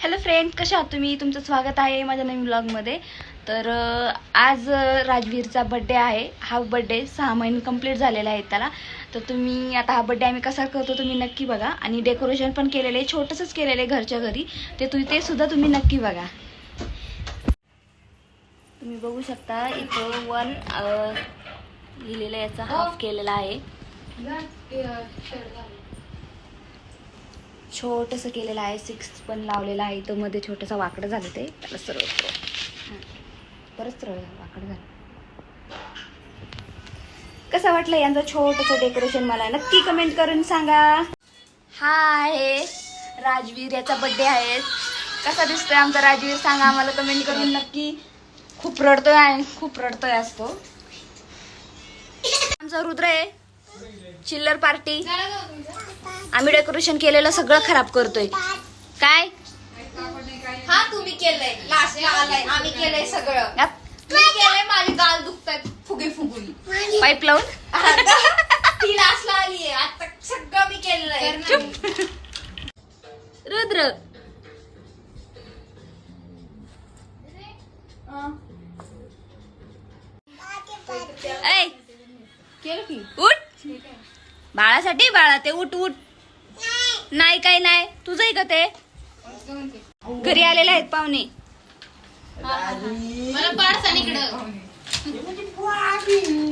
Hello friend कशा आहात तुम्ही? तुमचं स्वागत आहे माझ्या नवीन ब्लॉगमध्ये तर आज राजवीरचा बड्डे आहे. हा बड्डे सहा महिने कंप्लीट झालेला आहे त्याला. तर तुम्ही आता हा बड्डे आम्ही कसा करतो तुम्ही नक्की बघा. आणि डेकोरेशन पण केलेलं आहे छोटंसंच केलेलं आहे घरच्या घरी. ते तुम्ही ते सुद्धा तुम्ही नक्की बघा. तुम्ही बघू शकता इथं वन लिहिलेलं याचा हाफ केलेला आहे. छोटंसं केलेलं आहे सिक्स पण लावलेलं आहे. तर मध्ये छोटंसं वाकडं झालं ते. त्याला सरळ सरळ परत सरळ झालं, वाकडं झालं. कसं वाटलं यांचं छोटंसं डेकोरेशन मला? नक्की कमेंट करून सांगा. हा आहे राजवीर याचा बड्डे आहे. कसा दिसतोय आमचा राजवीर? सांगा आम्हाला कमेंट करून. नक्की खूप रडतोय आणि खूप रडतोय असतो. आमचा रुद्र आहे. चिल्लर पार्टी. आम्ही डेकोरेशन केलेलं सगळं खराब करतोय. काय? हा तुम्ही केलंय. लास्ट आलाय. आम्ही केलंय सगळं. यात मी केलंय माझे गाल दुखतायत फुगे फुगून. पाईप लावून? ती लास्टला आता सगळं मी केलंय. रुद्र. ऐ. केलं की? उठ. बाळासाठी बाळा ते उठ उठ. नाही काय नाही. तुझं आहे का ते? घरी आलेले आहेत पाहुणे. मला पाडसान इकडं.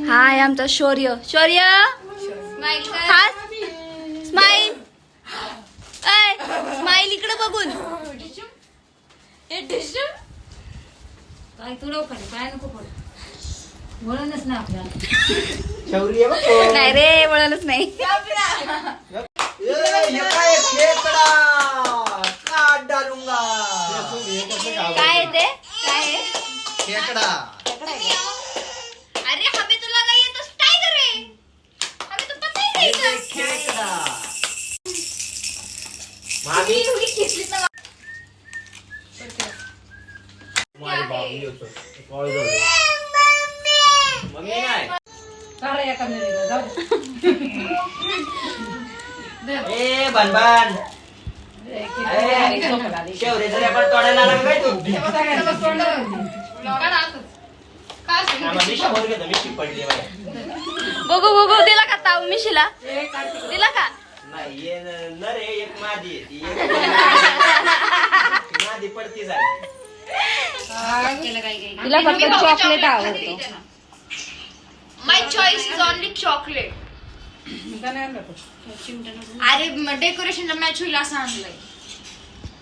हा आहे आमचा शौर्य. शौर्य? हा स्माईल स्माईल इकडे बघून. तो. नाही रे वळणच नाही. काय खेकडा काट डालूंगा काय आहे ते? काय आहे? खेकडा अरे हमें तो लगा ये तो टाइगर है हमें तो पता ही नहीं था खेकडा मामी. ती उडी खेचलीत ना. माझी बाबी होतो. काय झालं? मम्मी. नाही. काढा एका मिनिटं, जाऊ दे. ए बनबन. शेवरेचं रेकॉर्ड तोडायला काय तू? आम्हाला घेतो बाई. बघू बघू दिला का ताऊ मिशीला दिला का नाही ये न- एक मादी आहे. ती एक ती मादी पडती झाली तिला फक्त चॉकलेट आवडतो My choice is only chocolate. मुद्दा नाही आणला तो. अरे डेकोरेशनला मॅच होईल असं आणलंय.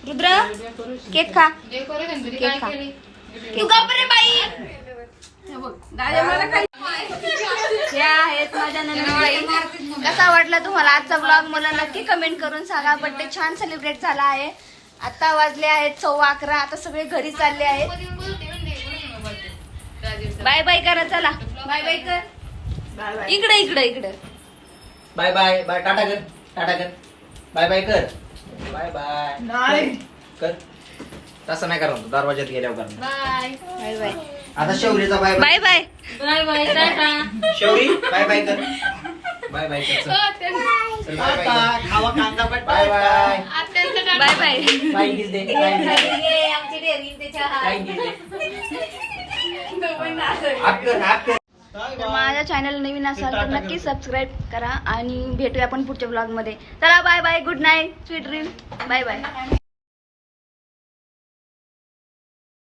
रुद्र केक खा. डेकोरेशन. तू बाई? दादा मला काही हे आहेत माझ्या नंदुबाई कसा वाटला तुम्हाला आजचा ब्लॉग मला नक्की कमेंट करून सांगा. बड्डे छान सेलिब्रेट झाला आहे. आता वाजले आहेत सव्वा अकरा. आता सगळे घरी चालले आहेत. बाय बाय करा चला. बाय बाय कर इकडे इकडे इकडे. बाय बाय बाय टाटा कर टाटा कर. बाय बाय कर. Bye bye. कर. तसं नाही करणार दरवाज्यात गेल्यावर करणार. बाय. Bye bye. आता शौरीचा bye bye. Bye bye. Bye tata. Shauri bye bye कर. बाय बाय कर चल. चल, बाय बाय कर. खावा कांदा but bye bye. Bye bye. Bye kiss they bye kiss दे आमची डेअरिंग त्याच्या बाय किस दे आप कर आप कर. तर माझ्या चॅनल नवीन असाल तर नक्की सबस्क्राईब करा आणि भेटूया आपण पुढच्या ब्लॉगमध्ये. चला bye bye good night sweet dream bye bye